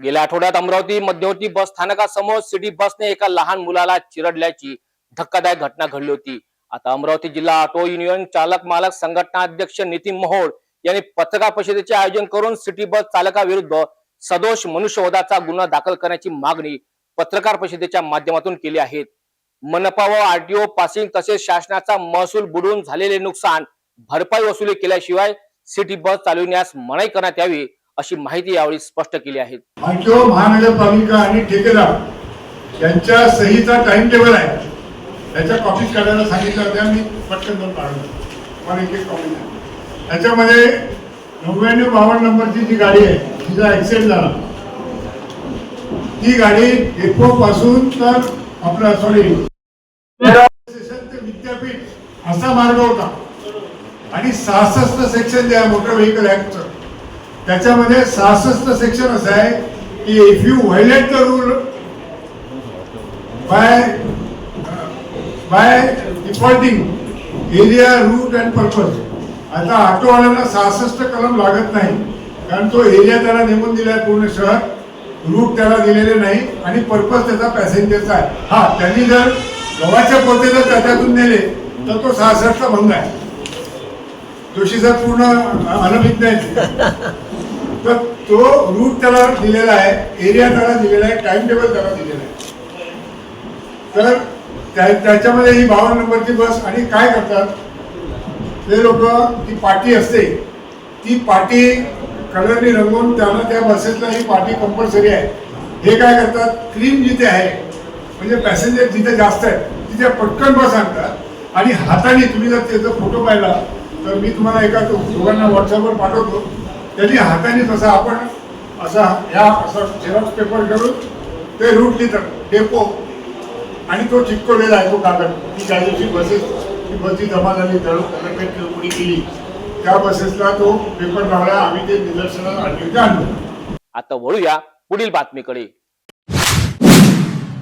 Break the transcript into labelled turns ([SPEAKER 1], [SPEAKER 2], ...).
[SPEAKER 1] गेल्या आठवड्यात अमरावती मध्यवर्ती बस स्थानकासमोर सिटी बसने एका लहान मुलाला चिरडल्याची धक्कादायक घटना घडली होती. आता अमरावती जिल्हा ऑटो युनियन चालक मालक संघटना अध्यक्ष नितीन मोहोळ यांनी पत्रकार परिषदेचे आयोजन करून सिटी बस चालकाविरुद्ध सदोष मनुष्यवधाचा गुन्हा दाखल करण्याची मागणी पत्रकार परिषदेच्या माध्यमातून केली आहे. मनपा व आरटीओ पासिंग तसेच शासनाचा महसूल बुडवून झालेले नुकसान भरपाई वसुली केल्याशिवाय सिटी बस चालविण्यास मनाई करण्यात यावी अशी माहिती यावेळी स्पष्ट केली आहे.
[SPEAKER 2] महानगरपालिका आणि ठेकेदार यांच्या सहीचा टाइम टेबल आहे. त्याच्या कॉपीज काढायला सांगितलं होत्या मी पटकन दोन काढून एक एक कॉपी त्याच्यामध्ये नव्याण्णव बावन्न नंबरची जी गाडी आहे तिचा ऍक्सिडेंट झाला. ती गाडी डेपो पासून तर आपलं सॉरी स्टेशन ते विद्यापीठ असा मार्ग होता. आणि सहासष्ट सेक्शन जे आहे मोटर व्हेकल ऍक्टचं त्याच्यामध्ये सहासष्ट सेक्शन असं आहे की if you violate the rule by by defaulting area route and purpose आता ऑटोवाल्यांना सहासष्ट कलम लागत नाही. कारण तो एरिया त्याला नेमून दिलाय पूर्ण शहर रूट त्याला दिलेले नाही आणि पर्पज त्याचा पॅसेंजरचा आहे. हा त्यांनी जर गव्हाच्या पोते जर त्याच्यातून नेले तर तो सहासष्टचा भंग आहे. जोशी सर पूर्ण अनभिज्ञ आहे तर तो रूट त्याला दिलेला आहे एरिया त्याला दिलेला आहे टाइम टेबल त्याला दिलेला आहे. तर त्या- त्याच्यामध्ये ही बावन्न नंबरची बस आणि काय करतात? ते लोक ती पाटी असते. ती पाटी कलरनी रंगवून त्यांना त्या बसेसला ही पाटी कंपल्सरी आहे. हे काय करतात? क्रीम जिथे आहे म्हणजे पॅसेंजर जिथे जास्त आहेत तिथे पटकन बस आणतात. आणि हाताने तुम्ही जर त्याचा फोटो पाहिला तर मी तुम्हाला एका दोघांना व्हॉट्सअपवर पाठवतो. त्यांनी हाताने तसा आपण असा ह्या असा झेरॉक्स पेपर करून ते रूट लिहितात. डेपो आणि तो चिटकवलेला आहे तो कागद. की ज्या दिवशी बसेस ती बसची जमा झाली दळून कलरपेट केली. त्या बसेसला तो पेपर लावला आम्ही ते निदर्शनास आणली. ते
[SPEAKER 1] आता वळूया पुढील बातमीकडे.